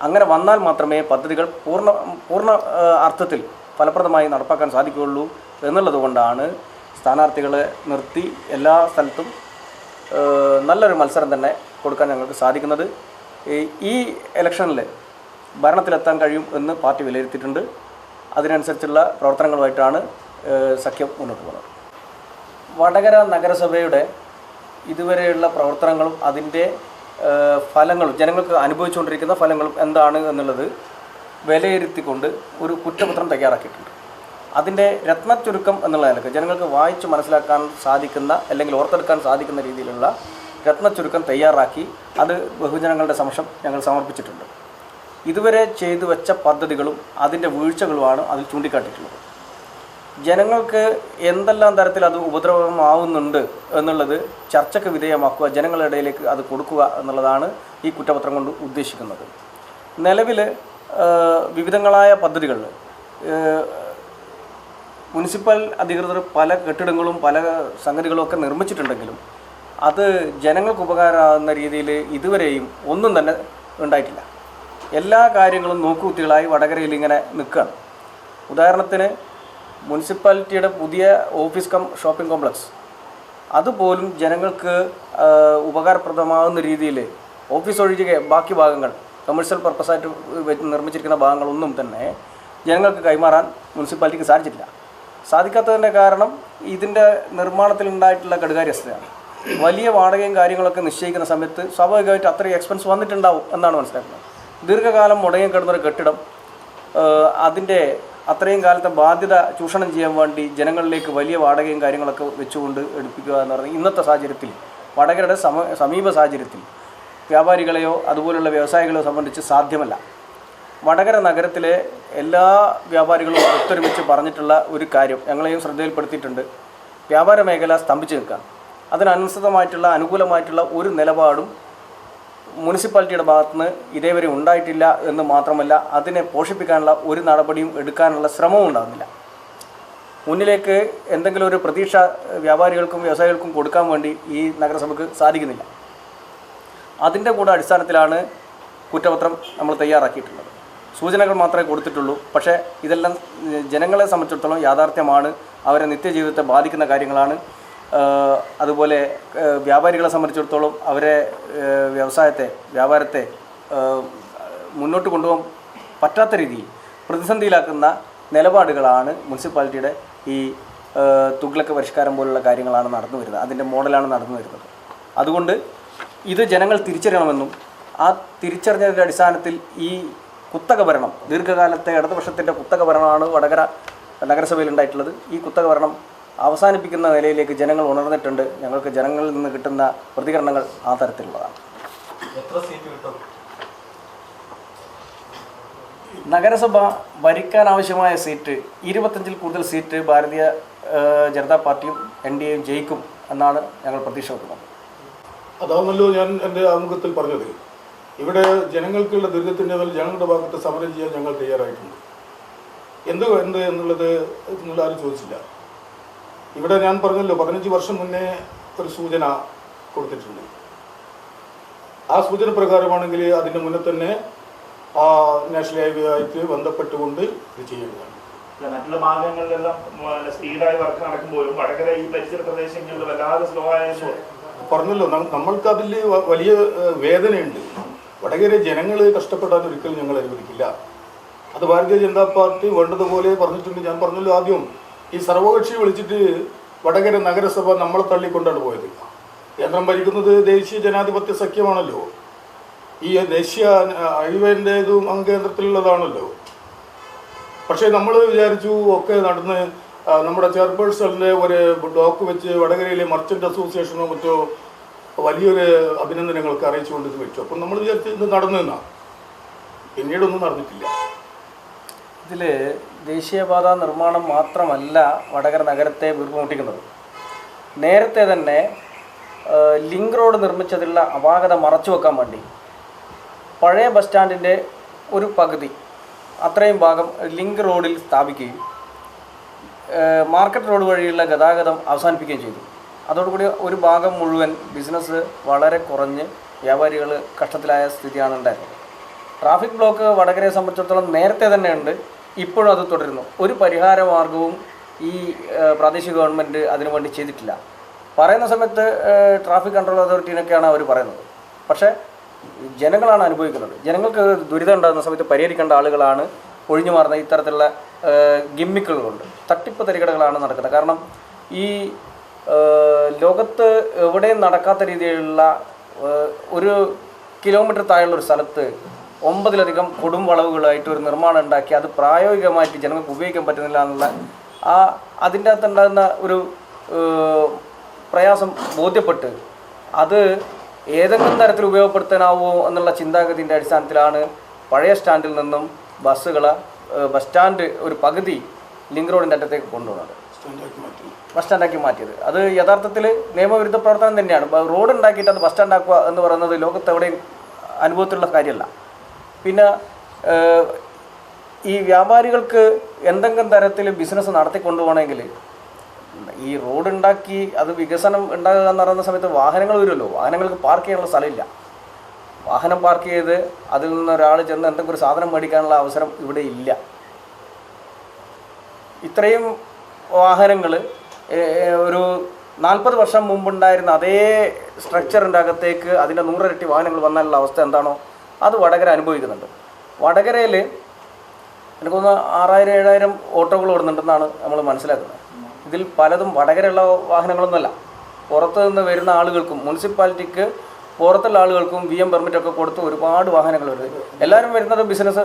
അങ്ങനെ വന്നാൽ മാത്രമേ പദ്ധതികൾ പൂർണ പൂർണ അർത്ഥത്തിൽ ഫലപ്രദമായി നടപ്പാക്കാൻ സാധിക്കുകയുള്ളൂ എന്നുള്ളതുകൊണ്ടാണ് സ്ഥാനാർത്ഥികളെ നിർത്തി എല്ലാ സ്ഥലത്തും നല്ലൊരു മത്സരം തന്നെ കൊടുക്കാൻ ഞങ്ങൾക്ക് സാധിക്കുന്നത്. ഈ- ഇലക്ഷനിൽ ഭരണത്തിലെത്താൻ കഴിയും എന്ന് പാർട്ടി വിലയിരുത്തിയിട്ടുണ്ട്. അതിനനുസരിച്ചുള്ള പ്രവർത്തനങ്ങളുമായിട്ടാണ് സഖ്യം മുന്നോട്ട് പോകുന്നത്. വടകര നഗരസഭയുടെ ഇതുവരെയുള്ള പ്രവർത്തനങ്ങളും അതിന്റെ ഫലങ്ങളും ജനങ്ങൾക്ക് അനുഭവിച്ചുകൊണ്ടിരിക്കുന്ന ഫലങ്ങളും എന്താണ് എന്നുള്ളത് വിലയിരുത്തിക്കൊണ്ട് ഒരു കുറ്റപത്രം തയ്യാറാക്കിയിട്ടുണ്ട്. അതിന്റെ രത്നച്ചുരുക്കം എന്നുള്ള നിലയ്ക്ക് ജനങ്ങൾക്ക് വായിച്ച് മനസ്സിലാക്കാൻ സാധിക്കുന്ന അല്ലെങ്കിൽ ഓർത്തെടുക്കാൻ സാധിക്കുന്ന രീതിയിലുള്ള രത്നച്ചുരുക്കം തയ്യാറാക്കി അത് ബഹുജനങ്ങളുടെ സമക്ഷം ഞങ്ങൾ സമർപ്പിച്ചിട്ടുണ്ട്. ഇതുവരെ ചെയ്തു വെച്ച പദ്ധതികളും അതിന്റെ വീഴ്ചകളുമാണ് അതിൽ ചൂണ്ടിക്കാട്ടിയിട്ടുള്ളത്. ജനങ്ങൾക്ക് എന്തെല്ലാം തരത്തിൽ അത് ഉപദ്രവമാവുന്നുണ്ട് എന്നുള്ളത് ചർച്ചയ്ക്ക് വിധേയമാക്കുക ജനങ്ങളുടെ ഇടയിലേക്ക് അത് കൊടുക്കുക എന്നുള്ളതാണ് ഈ കുറ്റപത്രം കൊണ്ട് ഉദ്ദേശിക്കുന്നത്. നിലവിൽ വിവിധങ്ങളായ പദ്ധതികൾ മുനിസിപ്പൽ അധികൃതർ പല കെട്ടിടങ്ങളും പല സംഗതികളും ഒക്കെ നിർമ്മിച്ചിട്ടുണ്ടെങ്കിലും അത് ജനങ്ങൾക്ക് ഉപകാരമാകുന്ന രീതിയിൽ ഇതുവരെയും ഒന്നും തന്നെ ഉണ്ടായിട്ടില്ല. എല്ലാ കാര്യങ്ങളും നോക്കുകുത്തികളായി വടകരയിൽ ഇങ്ങനെ നിൽക്കുകയാണ്. ഉദാഹരണത്തിന് മുനിസിപ്പാലിറ്റിയുടെ പുതിയ ഓഫീസ് കം ഷോപ്പിംഗ് കോംപ്ലക്സ്. അതുപോലും ജനങ്ങൾക്ക് ഉപകാരപ്രദമാകുന്ന രീതിയിൽ ഓഫീസ് ഒഴികെ ബാക്കി ഭാഗങ്ങൾ കമേഴ്സ്യൽ പർപ്പസായിട്ട് നിർമ്മിച്ചിരിക്കുന്ന ഭാഗങ്ങളൊന്നും തന്നെ ജനങ്ങൾക്ക് കൈമാറാൻ മുനിസിപ്പാലിറ്റിക്ക് സാധിച്ചിട്ടില്ല. സാധിക്കാത്തതിന്റെ കാരണം ഇതിന്റെ നിർമ്മാണത്തിൽ ഉണ്ടായിട്ടുള്ള കടുകാര്യസ്ഥതയാണ്. വലിയ വാടകയും കാര്യങ്ങളൊക്കെ നിശ്ചയിക്കുന്ന സമയത്ത് സ്വാഭാവികമായിട്ട് അത്രയും എക്സ്പെൻസ് വന്നിട്ടുണ്ടാവും എന്നാണ് മനസ്സിലാക്കുന്നത്. ദീർഘകാലം മുടങ്ങി കിടന്നൊരു കെട്ടിടം അതിന്റെ അത്രയും കാലത്തെ ബാധ്യത ചൂഷണം ചെയ്യാൻ വേണ്ടി ജനങ്ങളിലേക്ക് വലിയ വാടകയും കാര്യങ്ങളൊക്കെ വെച്ചുകൊണ്ട് എടുപ്പിക്കുക എന്ന് പറഞ്ഞാൽ ഇന്നത്തെ സാഹചര്യത്തിൽ വടകരയുടെ സമ സമീപ സാഹചര്യത്തിൽ വ്യാപാരികളെയോ അതുപോലുള്ള വ്യവസായികളെയോ സംബന്ധിച്ച് സാധ്യമല്ല. വടകര നഗരത്തിലെ എല്ലാ വ്യാപാരികളും ഒത്തൊരുമിച്ച് പറഞ്ഞിട്ടുള്ള ഒരു കാര്യം ഞങ്ങളെയും ശ്രദ്ധയിൽപ്പെടുത്തിയിട്ടുണ്ട്. വ്യാപാര മേഖല സ്തംഭിച്ച് നിൽക്കുക അതിനനുസൃതമായിട്ടുള്ള അനുകൂലമായിട്ടുള്ള ഒരു നിലപാടും മുനിസിപ്പാലിറ്റിയുടെ ഭാഗത്തുനിന്ന് ഇതേവരെ ഉണ്ടായിട്ടില്ല എന്ന് മാത്രമല്ല അതിനെ പോഷിപ്പിക്കാനുള്ള ഒരു നടപടിയും എടുക്കാനുള്ള ശ്രമവും ഉണ്ടാകുന്നില്ല. മുന്നിലേക്ക് എന്തെങ്കിലും ഒരു പ്രതീക്ഷ വ്യാപാരികൾക്കും വ്യവസായികൾക്കും കൊടുക്കാൻ വേണ്ടി ഈ നഗരസഭയ്ക്ക് സാധിക്കുന്നില്ല. അതിന്റെ കൂടെ അടിസ്ഥാനത്തിലാണ് കുറ്റപത്രം നമ്മൾ തയ്യാറാക്കിയിട്ടുള്ളത്. സൂചനകൾ മാത്രമേ കൊടുത്തിട്ടുള്ളൂ. പക്ഷേ ഇതെല്ലാം ജനങ്ങളെ സംബന്ധിച്ചിടത്തോളം യാഥാർത്ഥ്യമാണ്. അവരെ നിത്യജീവിതത്തെ ബാധിക്കുന്ന കാര്യങ്ങളാണ്. അതുപോലെ വ്യാപാരികളെ സംബന്ധിച്ചിടത്തോളം അവരെ വ്യവസായത്തെ വ്യാപാരത്തെ മുന്നോട്ട് കൊണ്ടുപോകാൻ പറ്റാത്ത രീതിയിൽ പ്രതിസന്ധിയിലാക്കുന്ന നിലപാടുകളാണ് മുനിസിപ്പാലിറ്റിയുടെ ഈ തുഗ്ലക്ക് പരിഷ്കാരം പോലുള്ള കാര്യങ്ങളാണ് നടന്നു വരുന്നത്. അതിന്റെ മോഡലാണ് നടന്നു വരുന്നത്. അതുകൊണ്ട് ഇത് ജനങ്ങൾ തിരിച്ചറിയണമെന്നും ആ തിരിച്ചറിഞ്ഞതിന്റെ അടിസ്ഥാനത്തിൽ ഈ കുത്തക ഭരണം ദീർഘകാലത്തെ ഇടതുപക്ഷത്തിന്റെ കുത്തക ഭരണമാണ് വടകര നഗരസഭയിൽ ഉണ്ടായിട്ടുള്ളത് ഈ കുത്തക ഭരണം അവസാനിപ്പിക്കുന്ന നിലയിലേക്ക് ജനങ്ങൾ ഉണർന്നിട്ടുണ്ട്. ഞങ്ങൾക്ക് ജനങ്ങളിൽ നിന്ന് കിട്ടുന്ന പ്രതികരണങ്ങൾ ആ തരത്തിലുള്ളതാണ്. നഗരസഭ ഭരിക്കാൻ ആവശ്യമായ സീറ്റ് ഇരുപത്തഞ്ചിൽ കൂടുതൽ സീറ്റ് ഭാരതീയ ജനതാ പാർട്ടിയും എൻ ഡി എയും ജയിക്കും എന്നാണ് ഞങ്ങൾ പ്രതീക്ഷ വെക്കുന്നത് അതാണല്ലോ ഞാൻ എന്റെ ആമുഖത്തിൽ പറഞ്ഞത്. ഇവിടെ ജനങ്ങൾക്കുള്ള ദുരിതത്തിന്റെ മേൽ ജനങ്ങളുടെ ഭാഗത്ത് സമരം ചെയ്യാൻ ഞങ്ങൾ തയ്യാറായിട്ടുണ്ട്. എന്ത് എന്ത് എന്നുള്ളത് നിങ്ങൾ ആരും ചോദിച്ചില്ല. ഇവിടെ ഞാൻ പറഞ്ഞല്ലോ പതിനഞ്ച് വർഷം മുന്നേ ഒരു സൂചന കൊടുത്തിട്ടുണ്ട്. ആ സൂചന പ്രകാരമാണെങ്കിൽ അതിന് മുന്നേ തന്നെ ആ നാഷണൽ ഹൈവേ ആയിട്ട് ബന്ധപ്പെട്ടുകൊണ്ട് ഇത് ചെയ്യേണ്ടതാണ് അല്ല, മറ്റുള്ള മാർഗങ്ങളിലെല്ലാം സ്പീഡായി വർക്ക് നടക്കുമ്പോഴും വടകര ഈ പരിസര പ്രദേശങ്ങളിൽ വല്ലാതെ സ്ലോ ആയതുകൊണ്ട് പറഞ്ഞല്ലോ നമ്മൾക്ക് അതിൽ വലിയ വേദനയുണ്ട്. വടകര ജനങ്ങൾ കഷ്ടപ്പെടാൻ ഒരിക്കലും ഞങ്ങൾ അനുവദിക്കില്ല. അത് ഭാരതീയ ജനതാ പാർട്ടി വേണ്ടതുപോലെ പറഞ്ഞിട്ടുണ്ട്. ഞാൻ പറഞ്ഞല്ലോ ആദ്യം ഈ സർവകക്ഷി വിളിച്ചിട്ട് വടകര നഗരസഭ നമ്മളെ തള്ളിക്കൊണ്ടാണ് പോയത്. കേന്ദ്രം ഭരിക്കുന്നത് ദേശീയ ജനാധിപത്യ സഖ്യമാണല്ലോ. ഈ ദേശീയ ഹൈവേന്റെ ഇതും അങ്ങ് കേന്ദ്രത്തിലുള്ളതാണല്ലോ പക്ഷേ നമ്മൾ വിചാരിച്ചു ഒക്കെ നടന്ന് നമ്മുടെ ചെയർപേഴ്സണിന്റെ ഒരു ഡോക്ക് വെച്ച് വടകരയിലെ മർച്ചന്റ് അസോസിയേഷനോ മറ്റോ വലിയൊരു അഭിനന്ദനങ്ങൾക്ക് അറിയിച്ചുകൊണ്ട് ഇത് വെച്ചു. അപ്പം നമ്മൾ വിചാരിച്ചു ഇത് നടന്നു എന്നാ പിന്നീടൊന്നും നടന്നിട്ടില്ല. ഇതിൽ ദേശീയപാത നിർമ്മാണം മാത്രമല്ല വടകര നഗരത്തെ വീർപ്പുമുട്ടിക്കുന്നത് നേരത്തെ തന്നെ ലിങ്ക് റോഡ് നിർമ്മിച്ചതിലുള്ള അപാകത മറച്ചു വെക്കാൻ വേണ്ടി പഴയ ബസ് സ്റ്റാൻഡിന്റെ ഒരു പകുതി അത്രയും ഭാഗം ലിങ്ക് റോഡിൽ സ്ഥാപിക്കുകയും മാർക്കറ്റ് റോഡ് വഴിയുള്ള ഗതാഗതം അവസാനിപ്പിക്കുകയും ചെയ്തു. അതോടുകൂടി ഒരു ഭാഗം മുഴുവൻ ബിസിനസ് വളരെ കുറഞ്ഞ് വ്യാപാരികൾ കഷ്ടത്തിലായ സ്ഥിതിയാണ് ഉണ്ടായിരുന്നത്. ട്രാഫിക് ബ്ലോക്ക് വടകരയെ സംബന്ധിച്ചിടത്തോളം നേരത്തെ തന്നെ ഉണ്ട്. ഇപ്പോഴും അത് തുടരുന്നു. ഒരു പരിഹാര മാർഗവും ഈ പ്രാദേശിക ഗവൺമെന്റ് അതിനുവേണ്ടി ചെയ്തിട്ടില്ല. പറയുന്ന സമയത്ത് ട്രാഫിക് കൺട്രോൾ അതോറിറ്റീനൊക്കെയാണ് അവർ പറയുന്നത്. പക്ഷേ ജനങ്ങളാണ് അനുഭവിക്കുന്നത്. ജനങ്ങൾക്ക് ദുരിതം ഉണ്ടാകുന്ന സമയത്ത് പരിഹരിക്കേണ്ട ആളുകളാണ് ഒഴിഞ്ഞു മാറുന്ന ഇത്തരത്തിലുള്ള ഗിമ്മിക്കുകളുണ്ട് തട്ടിപ്പ് തരികടകളാണ് നടക്കുന്നത്. കാരണം ഈ ലോകത്ത് എവിടെയും നടക്കാത്ത രീതിയിലുള്ള ഒരു കിലോമീറ്റർ താഴെയുള്ള ഒരു സ്ഥലത്ത് ഒമ്പതിലധികം കൊടും വളവുകളായിട്ട് ഒരു നിർമ്മാണം ഉണ്ടാക്കി. അത് പ്രായോഗികമായിട്ട് ജനങ്ങൾക്ക് ഉപയോഗിക്കാൻ പറ്റുന്നില്ല എന്നുള്ള ആ അതിന്റെ അകത്തുണ്ടാകുന്ന ഒരു പ്രയാസം ബോധ്യപ്പെട്ട് അത് ഏതെങ്കിലും തരത്തിൽ ഉപയോഗപ്പെടുത്താനാവുമോ എന്നുള്ള ചിന്താഗതിന്റെ അടിസ്ഥാനത്തിലാണ് പഴയ സ്റ്റാൻഡിൽ നിന്നും ബസ്സുകൾ ബസ് സ്റ്റാൻഡ് ഒരു പകുതി ലിങ്ക് റോഡിന്റെ അറ്റത്തേക്ക് കൊണ്ടുപോകുന്നത് ബസ് സ്റ്റാൻഡാക്കി മാറ്റിയത്. അത് യഥാർത്ഥത്തിൽ നിയമവിരുദ്ധ പ്രവർത്തനം തന്നെയാണ്. റോഡ് ഉണ്ടാക്കിയിട്ട് അത് ബസ് സ്റ്റാൻഡാക്കുക എന്ന് പറയുന്നത് ലോകത്തെവിടെയും അനുഭവത്തിലുള്ള കാര്യമല്ല. പിന്നെ ഈ വ്യാപാരികൾക്ക് എന്തെങ്കിലും തരത്തിൽ ബിസിനസ് നടത്തിക്കൊണ്ടു പോകണമെങ്കിൽ ഈ റോഡ് ഉണ്ടാക്കി അത് വികസനം ഉണ്ടാകുക എന്ന് പറയുന്ന സമയത്ത് വാഹനങ്ങൾ വരുമല്ലോ. വാഹനങ്ങൾക്ക് പാർക്ക് ചെയ്യാനുള്ള സ്ഥലമില്ല. വാഹനം പാർക്ക് ചെയ്ത് അതിൽ നിന്ന് ഒരാൾ ചെന്ന് എന്തെങ്കിലും ഒരു സാധനം മേടിക്കാനുള്ള അവസരം ഇവിടെ ഇല്ല. ഇത്രയും വാഹനങ്ങൾ ഒരു നാൽപ്പത് വർഷം മുമ്പുണ്ടായിരുന്ന അതേ സ്ട്രക്ചറിന്റെ അകത്തേക്ക് അതിന്റെ നൂറിരട്ടി വാഹനങ്ങൾ വന്നാലുള്ള അവസ്ഥ എന്താണോ അത് വടകര അനുഭവിക്കുന്നുണ്ട്. വടകരയിൽ എനിക്ക് തോന്നുന്നു ആറായിരം ഏഴായിരം ഓട്ടോകൾ ഓടുന്നുണ്ടെന്നാണ് നമ്മൾ മനസ്സിലാക്കുന്നത്. ഇതിൽ പലതും വടകരയുള്ള വാഹനങ്ങളൊന്നുമല്ല. പുറത്തു നിന്ന് വരുന്ന ആളുകൾക്കും മുനിസിപ്പാലിറ്റിക്ക് പുറത്തുള്ള ആളുകൾക്കും വി എം പെർമിറ്റൊക്കെ കൊടുത്ത് ഒരുപാട് വാഹനങ്ങൾ വരുന്നത് എല്ലാവരും വരുന്നത് ബിസിനസ്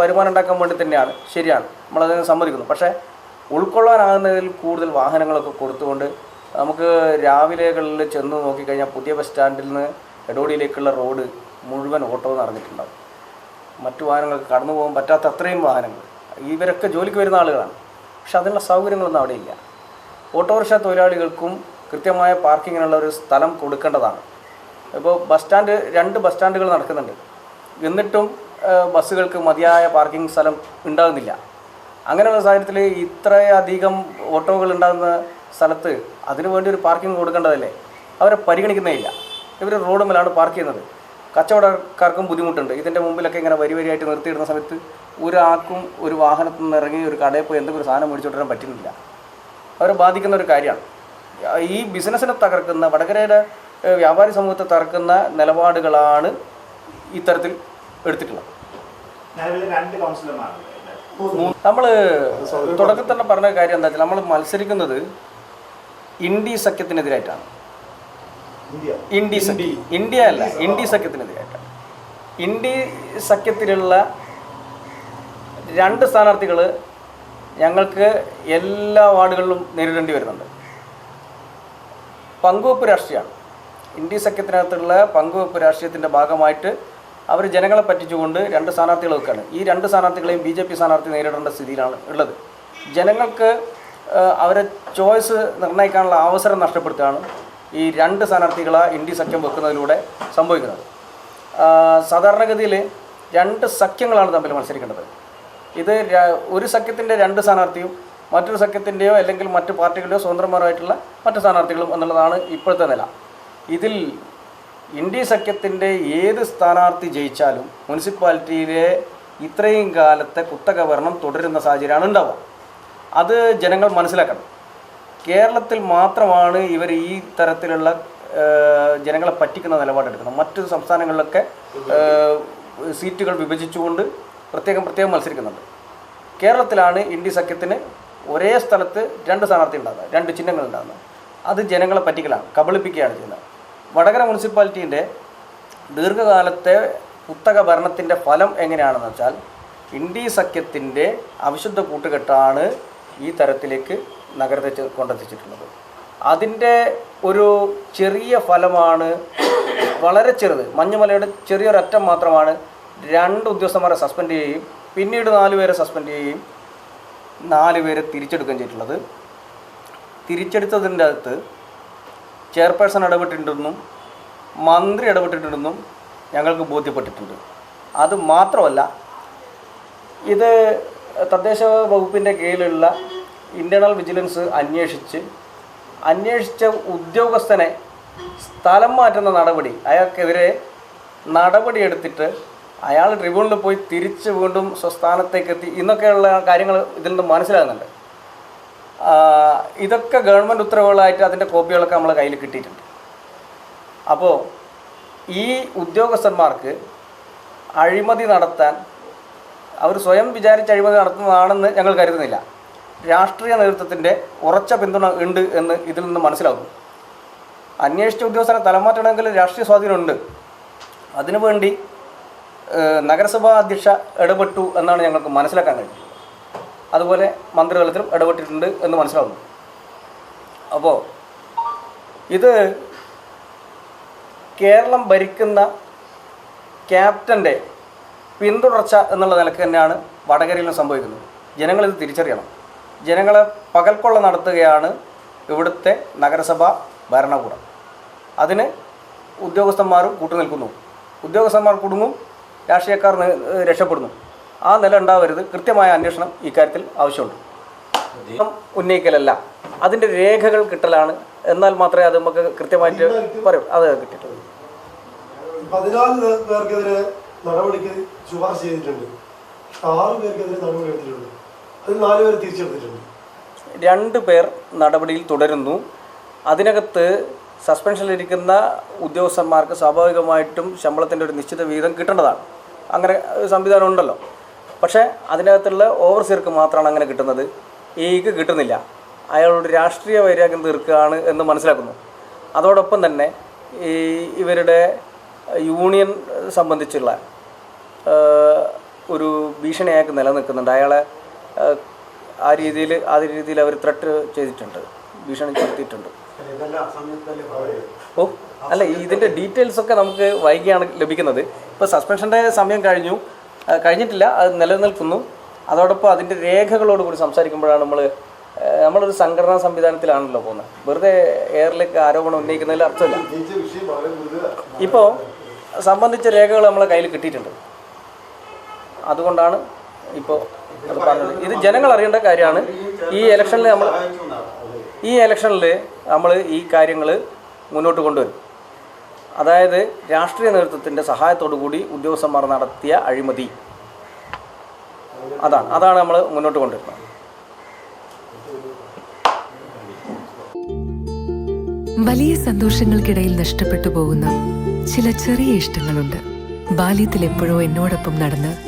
വരുമാനം ഉണ്ടാക്കാൻ വേണ്ടി തന്നെയാണ്. ശരിയാണ്. നമ്മളതിനെ സമ്മതിക്കുന്നു. പക്ഷേ ഉൾക്കൊള്ളാനാകുന്നതിൽ കൂടുതൽ വാഹനങ്ങളൊക്കെ കൊടുത്തുകൊണ്ട് നമുക്ക് രാവിലെകളിൽ ചെന്ന് നോക്കിക്കഴിഞ്ഞാൽ പുതിയ ബസ് സ്റ്റാൻഡിൽ നിന്ന് എടോടിയിലേക്കുള്ള റോഡ് മുഴുവൻ ഓട്ടോ നടന്നിട്ടുണ്ടാവും മറ്റു വാഹനങ്ങൾക്ക് കടന്നു പോകാൻ പറ്റാത്ത അത്രയും വാഹനങ്ങൾ. ഇവരൊക്കെ ജോലിക്ക് വരുന്ന ആളുകളാണ്. പക്ഷെ അതിനുള്ള സൗകര്യങ്ങളൊന്നും അവിടെ ഇല്ല. ഓട്ടോറിക്ഷ തൊഴിലാളികൾക്കും കൃത്യമായ പാർക്കിങ്ങിനുള്ള ഒരു സ്ഥലം കൊടുക്കേണ്ടതാണ്. ഇപ്പോൾ ബസ് സ്റ്റാൻഡ് രണ്ട് ബസ് സ്റ്റാൻഡുകൾ നടക്കുന്നുണ്ട്. എന്നിട്ടും ബസ്സുകൾക്ക് മതിയായ പാർക്കിംഗ് സ്ഥലം ഉണ്ടാകുന്നില്ല. അങ്ങനെയുള്ള സാഹചര്യത്തിൽ ഇത്രയധികം ഓട്ടോകൾ ഉണ്ടാകുന്ന സ്ഥലത്ത് അതിനു വേണ്ടി ഒരു പാർക്കിംഗ് കൊടുക്കേണ്ടതല്ലേ? അവരെ പരിഗണിക്കുന്നേ ഇല്ല. ഇവർ റോഡ് മേലാണ് പാർക്ക് ചെയ്യുന്നത്. കച്ചവടക്കാർക്കും ബുദ്ധിമുട്ടുണ്ട്. ഇതിന്റെ മുമ്പിലൊക്കെ ഇങ്ങനെ വരി വരിയായിട്ട് നിർത്തിയിടുന്ന സമയത്ത് ഒരാൾക്കും ഒരു വാഹനത്തിൽ നിന്ന് ഇറങ്ങി ഒരു കടയിൽ പോയി എന്തെങ്കിലും ഒരു സാധനം മേടിച്ചുകൊണ്ട് വരാൻ പറ്റുന്നില്ല. അവരെ ബാധിക്കുന്ന ഒരു കാര്യമാണ്. ഈ ബിസിനസ്സിനെ തകർക്കുന്ന വടകരയുടെ വ്യാപാരി സമൂഹത്തെ തകർക്കുന്ന നിലപാടുകളാണ് ഇത്തരത്തിൽ എടുത്തിട്ടുള്ളത്. നമ്മൾ തുടക്കത്തിൽ തന്നെ പറഞ്ഞ കാര്യം എന്താ വെച്ചാൽ നമ്മൾ മത്സരിക്കുന്നത് ഇന്ത്യ സഖ്യത്തിനെതിരായിട്ടാണ്. ഇന്ത്യ. India India. അല്ല ഇന്ത്യ സഖ്യത്തിനെതിരായിട്ടാണ് ഇന്ത്യ സഖ്യത്തിലുള്ള രണ്ട് സ്ഥാനാർത്ഥികൾ ഞങ്ങൾക്ക് എല്ലാ വാർഡുകളിലും നേരിടേണ്ടി വരുന്നുണ്ട്. പങ്കുവെപ്പ് രാഷ്ട്രീയമാണ്. ഇന്ത്യ സഖ്യത്തിനകത്തുള്ള പങ്കുവെപ്പ് രാഷ്ട്രീയത്തിന്റെ ഭാഗമായിട്ട് അവർ ജനങ്ങളെ പറ്റിച്ചുകൊണ്ട് രണ്ട് സ്ഥാനാർത്ഥികൾ വെക്കുകയാണ് ഈ രണ്ട് സ്ഥാനാർത്ഥികളെയും ബി ജെ പി സ്ഥാനാർത്ഥി നേരിടേണ്ട സ്ഥിതിയിലാണ് ഉള്ളത്. ജനങ്ങൾക്ക് അവരെ ചോയ്സ് നിർണയിക്കാനുള്ള അവസരം നഷ്ടപ്പെടുത്തുകയാണ് ഈ രണ്ട് സ്ഥാനാർത്ഥികളെ ഇന്ത്യ സഖ്യം വെക്കുന്നതിലൂടെ സംഭവിക്കുന്നത്. സാധാരണഗതിയിൽ രണ്ട് സഖ്യങ്ങളാണ് തമ്മിൽ മത്സരിക്കേണ്ടത്. ഇത് ഒരു സഖ്യത്തിന്റെ രണ്ട് സ്ഥാനാർത്ഥിയും മറ്റൊരു സഖ്യത്തിന്റെയോ അല്ലെങ്കിൽ മറ്റ് പാർട്ടികളുടെയോ സ്വതന്ത്രമാരായിട്ടുള്ള മറ്റ് സ്ഥാനാർത്ഥികളും എന്നുള്ളതാണ് ഇപ്പോഴത്തെ നില. ഇതിൽ ഇന്ത്യ സഖ്യത്തിന്റെ ഏത് സ്ഥാനാർത്ഥി ജയിച്ചാലും മുനിസിപ്പാലിറ്റിയിലെ ഇത്രയും കാലത്തെ കുത്തക ഭരണം തുടരുന്ന സാഹചര്യമാണ് ഉണ്ടാവുക. അത് ജനങ്ങൾ മനസ്സിലാക്കണം. കേരളത്തിൽ മാത്രമാണ് ഇവർ ഈ തരത്തിലുള്ള ജനങ്ങളെ പറ്റിക്കുന്ന നിലപാടെടുക്കുന്നത്. മറ്റു സംസ്ഥാനങ്ങളിലൊക്കെ സീറ്റുകൾ വിഭജിച്ചുകൊണ്ട് പ്രത്യേകം പ്രത്യേകം മത്സരിക്കുന്നുണ്ട്. കേരളത്തിലാണ് ഇന്ത്യ സഖ്യത്തിന് ഒരേ സ്ഥലത്ത് രണ്ട് സ്ഥാനാർത്ഥി ഉണ്ടാകുന്നത് രണ്ട് ചിഹ്നങ്ങൾ ഉണ്ടാകുന്നത് അത് ജനങ്ങളെ പറ്റിക്കലാണ് കബളിപ്പിക്കുകയാണ് ചെയ്യുന്നത്. വടകര മുനിസിപ്പാലിറ്റീന്റെ ദീർഘകാലത്തെ കുത്തക ഭരണത്തിന്റെ ഫലം എങ്ങനെയാണെന്ന് വെച്ചാൽ ഇന്ത്യ സഖ്യത്തിന്റെ അവിശുദ്ധ കൂട്ടുകെട്ടാണ് ഈ തരത്തിലേക്ക് നഗരത്തെ ചെ- കൊണ്ടെത്തിച്ചിട്ടുള്ളത്. അതിന്റെ ഒരു ചെറിയ ഫലമാണ് വളരെ ചെറുത്. മഞ്ഞുമലയുടെ ചെറിയൊരറ്റം മാത്രമാണ് രണ്ട് ഉദ്യോഗസ്ഥന്മാരെ സസ്പെൻഡ് ചെയ്യുകയും പിന്നീട് നാല് പേരെ സസ്പെൻഡ് ചെയ്യുകയും നാല് പേരെ തിരിച്ചെടുക്കുകയും ചെയ്തിട്ടുള്ളത്. തിരിച്ചെടുത്തതിന്റെ അകത്ത് ചെയർപേഴ്സൺ ഇടപെട്ടിട്ടുണ്ടെന്നും മന്ത്രി ഇടപെട്ടിട്ടുണ്ടെന്നും ഞങ്ങൾക്ക് ബോധ്യപ്പെട്ടിട്ടുണ്ട്. അത് മാത്രമല്ല ഇത് തദ്ദേശ വകുപ്പിന്റെ കീഴിലുള്ള ഇന്റേണൽ വിജിലൻസ് അന്വേഷിച്ച് അന്വേഷിച്ച ഉദ്യോഗസ്ഥനെ സ്ഥലം മാറ്റുന്ന നടപടി അയാൾക്കെതിരെ നടപടിയെടുത്തിട്ട് അയാൾ ട്രിബ്യൂണലിൽ പോയി തിരിച്ച് വീണ്ടും സ്വസ്ഥാനത്തേക്ക് എത്തി. എന്നൊക്കെയുള്ള കാര്യങ്ങൾ ഇതിൽ നിന്ന് മനസ്സിലാകുന്നുണ്ട്. ഇതൊക്കെ ഗവൺമെന്റ് ഉത്തരവുകളായിട്ട് അതിന്റെ കോപ്പികളൊക്കെ നമ്മളെ കയ്യിൽ കിട്ടിയിട്ടുണ്ട്. അപ്പോൾ ഈ ഉദ്യോഗസ്ഥന്മാർക്ക് അഴിമതി നടത്താൻ അവർ സ്വയം വിചാരിച്ച് അഴിമതി നടത്തുന്നതാണെന്ന് ഞങ്ങൾ കരുതുന്നില്ല. രാഷ്ട്രീയ നേതൃത്വത്തിന്റെ ഉറച്ച പിന്തുണ ഉണ്ട് എന്ന് ഇതിൽ നിന്ന് മനസ്സിലാകും. അന്വേഷിച്ച ഉദ്യോഗസ്ഥരെ തലമാറ്റണമെങ്കിൽ രാഷ്ട്രീയ സ്വാധീനമുണ്ട്. അതിനുവേണ്ടി നഗരസഭാ അധ്യക്ഷ ഇടപെട്ടു എന്നാണ് ഞങ്ങൾക്ക് മനസ്സിലാക്കാൻ കഴിഞ്ഞത്. അതുപോലെ മന്ത്രിതലത്തിലും ഇടപെട്ടിട്ടുണ്ട് എന്ന് മനസ്സിലാവുന്നു അപ്പോൾ ഇത് കേരളം ഭരിക്കുന്ന ക്യാപ്റ്റന്റെ പിന്തുടർച്ച എന്നുള്ള നിലയ്ക്ക് തന്നെയാണ് വടകരയിലും സംഭവിക്കുന്നത്. ജനങ്ങളിത് തിരിച്ചറിയണം. ജനങ്ങളെ പകൽക്കൊള്ള നടത്തുകയാണ് ഇവിടുത്തെ നഗരസഭ ഭരണകൂടം. അതിന് ഉദ്യോഗസ്ഥന്മാരും കൂട്ടുനിൽക്കുന്നു. ഉദ്യോഗസ്ഥന്മാർ കുടുങ്ങും രാഷ്ട്രീയക്കാർ രക്ഷപ്പെടുന്നു. ആ നില ഉണ്ടാവരുത്. കൃത്യമായ അന്വേഷണം ഇക്കാര്യത്തിൽ ആവശ്യമുണ്ട്. ഉന്നയിക്കലല്ല. അതിന്റെ രേഖകൾ കിട്ടലാണ്. എന്നാൽ മാത്രമേ അത് നമുക്ക് കൃത്യമായിട്ട് പറയൂ. അത് കിട്ടിയിട്ടുള്ളൂ പതിനാല് പേർക്കെതിരെ നടപടിക്ക് ശുപാർശ ചെയ്തിട്ടുണ്ട്. ആറ് പേർക്കെതിരെ നടപടി എടുത്തിട്ടുണ്ട്. രണ്ട് പേർ നടപടിയിൽ തുടരുന്നു. അതിനകത്ത് സസ്പെൻഷനിലിരിക്കുന്ന ഉദ്യോഗസ്ഥന്മാർക്ക് സ്വാഭാവികമായിട്ടും ശമ്പളത്തിന്റെ ഒരു നിശ്ചിത വീതം കിട്ടേണ്ടതാണ്. അങ്ങനെ സംവിധാനം ഉണ്ടല്ലോ. പക്ഷേ അതിനകത്തുള്ള ഓവർ ഓവർസിയർക്ക് മാത്രമാണ് അങ്ങനെ കിട്ടുന്നത്. ഈക്ക് കിട്ടുന്നില്ല. അയാളോട് രാഷ്ട്രീയ വൈരാഗ്യം തീർക്കുകയാണ് എന്ന് മനസ്സിലാക്കുന്നു. അതോടൊപ്പം തന്നെ ഈ ഇവരുടെ യൂണിയൻ സംബന്ധിച്ചുള്ള ഒരു ഭീഷണിയായിട്ട് നിലനിൽക്കുന്നുണ്ട്. അയാളെ ആ രീതിയിൽ ആ രീതിയിൽ അവർ ത്രട്ട് ചെയ്തിട്ടുണ്ട് ഭീഷണി ചെലുത്തിയിട്ടുണ്ട്. ഓ അല്ല ഇതിന്റെ ഡീറ്റെയിൽസ് ഒക്കെ നമുക്ക് വൈകിയാണ് ലഭിക്കുന്നത്. ഇപ്പോൾ സസ്പെൻഷന്റെ സമയം കഴിഞ്ഞു. കഴിഞ്ഞിട്ടില്ല അത് നിലനിൽക്കുന്നു. അതോടൊപ്പം അതിന്റെ രേഖകളോട് കൂടി സംസാരിക്കുമ്പോഴാണ് നമ്മൾ നമ്മളൊരു സംഘടനാ സംവിധാനത്തിലാണല്ലോ പോകുന്നത്. വെറുതെ എയറിലേക്ക് ആരോപണം ഉന്നയിക്കുന്നതിൽ അർത്ഥമില്ല. ഇപ്പോൾ സംബന്ധിച്ച രേഖകൾ നമ്മളെ കയ്യിൽ കിട്ടിയിട്ടുണ്ട്. അതുകൊണ്ടാണ് ഇപ്പോൾ അത് പറഞ്ഞത്. ഇത് ജനങ്ങൾ അറിയേണ്ട കാര്യമാണ്. ഈ ഇലക്ഷനിൽ നമ്മൾ ഈ ഇലക്ഷനിൽ നമ്മൾ ഈ കാര്യങ്ങൾ മുന്നോട്ട് കൊണ്ടുവരും. അതായത് രാഷ്ട്രീയ നേതൃത്വത്തിന്റെ സഹായത്തോടു കൂടി ഉദ്യോഗസ്ഥന്മാർ നടത്തിയ അഴിമതി. അതാണ്. അതാണ് നമ്മൾ മുന്നോട്ട് കൊണ്ടുവരുന്നത്. വലിയ സന്തോഷങ്ങൾക്കിടയിൽ നഷ്ടപ്പെട്ടു പോകുന്ന ചില ചെറിയ ഇഷ്ടങ്ങളുണ്ട്. ബാല്യത്തിൽ എപ്പോഴോ എന്നോടൊപ്പം നടന്ന്